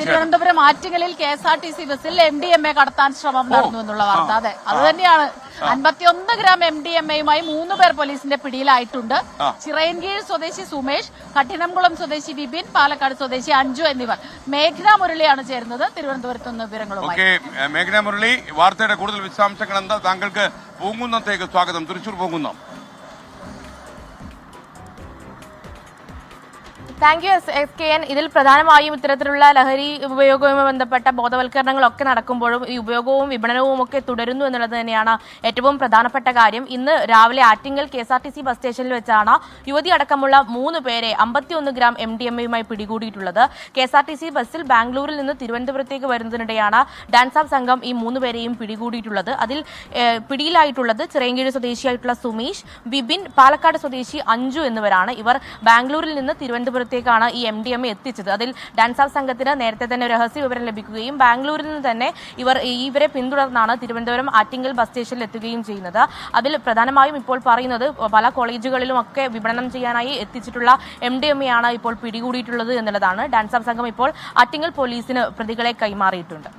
തിരുവനന്തപുരം ആറ്റിങ്ങലിൽ K S R T C ബസ്സിൽ M D M A കടത്താൻ ശ്രമം നടന്നു എന്നുള്ള വാർത്ത. അതെ. അത് തന്നെയാണ്. അൻപത്തിയൊന്ന് ഗ്രാം എം ഡി എം എയുമായി മൂന്ന് പേർ പോലീസിന്റെ പിടിയിലായിട്ടുണ്ട്. ചിറയൻകീഴ് സ്വദേശി സുമേഷ് കഠിനംകുളം സ്വദേശി വിപിൻ പാലക്കാട് സ്വദേശി അഞ്ജു എന്നിവർ മേഘ്ന മുരളിയാണ് ചേരുന്നത്. തിരുവനന്തപുരത്ത് നിന്ന് വിവരങ്ങളുമായി മേഘന മുരളി വാർത്തയുടെ കൂടുതൽ വിശദാംശങ്ങൾ എന്താ? താങ്കൾക്ക് പൂങ്കുന്നത്തേക്ക് സ്വാഗതം. Thrissur Poonkunnam. Thank you S S K N. ഇതിൽ പ്രധാനമായും ഇത്തരത്തിലുള്ള ലഹരി ഉപയോഗവുമായി ബന്ധപ്പെട്ട ബോധവൽക്കരണങ്ങളൊക്കെ നടക്കുമ്പോഴും ഈ ഉപയോഗവും വിപണനവും ഒക്കെ തുടരുന്നു എന്നുള്ളത് തന്നെയാണ് ഏറ്റവും പ്രധാനപ്പെട്ട കാര്യം. ഇന്ന് രാവിലെ Attingal K S R T C bus സ്റ്റേഷനിൽ വെച്ചാണ് യുവതി അടക്കമുള്ള മൂന്ന് പേരെ അമ്പത്തിയൊന്ന് gram M D M പിടികൂടിയിട്ടുള്ളത്. K S R T C ബസ്സിൽ ബാംഗ്ലൂരിൽ നിന്ന് തിരുവനന്തപുരത്തേക്ക് വരുന്നതിനിടെയാണ് ഡാൻസ് ഓഫ് സംഘം ഈ മൂന്ന് പേരെയും പിടികൂടിയിട്ടുള്ളത്. അതിൽ പിടിയിലായിട്ടുള്ളത് ചിറയൻകീഴ് സ്വദേശിയായിട്ടുള്ള സുമീഷ് ബിബിൻ പാലക്കാട് സ്വദേശി അഞ്ജു എന്നിവരാണ്. ഇവർ ബാംഗ്ലൂരിൽ നിന്ന് തിരുവനന്തപുരത്തേക്കാണ് ഈ എം ഡി എം എത്തിച്ചത്. അതിൽ ഡാൻസ് ഓഫ് സംഘത്തിന് നേരത്തെ തന്നെ രഹസ്യ വിവരം ലഭിക്കുകയും ബാംഗ്ലൂരിൽ നിന്ന് തന്നെ ഇവർ ഇവരെ പിന്തുടർന്നാണ് തിരുവനന്തപുരം ആറ്റിങ്ങൽ ബസ് സ്റ്റേഷനിൽ എത്തുകയും ചെയ്യുന്നത്. അതിൽ പ്രധാനമായും ഇപ്പോൾ പറയുന്നത് പല കോളേജുകളിലും ഒക്കെ വിപണനം ചെയ്യാനായി എത്തിച്ചിട്ടുള്ള എം ഡി എം എ ആണ് ഇപ്പോൾ പിടികൂടിയിട്ടുള്ളത് എന്നുള്ളതാണ്. ഡാൻസ് ഓഫ് സംഘം ഇപ്പോൾ ആറ്റിങ്ങൽ പോലീസിന് പ്രതികളെ കൈമാറിയിട്ടുണ്ട്.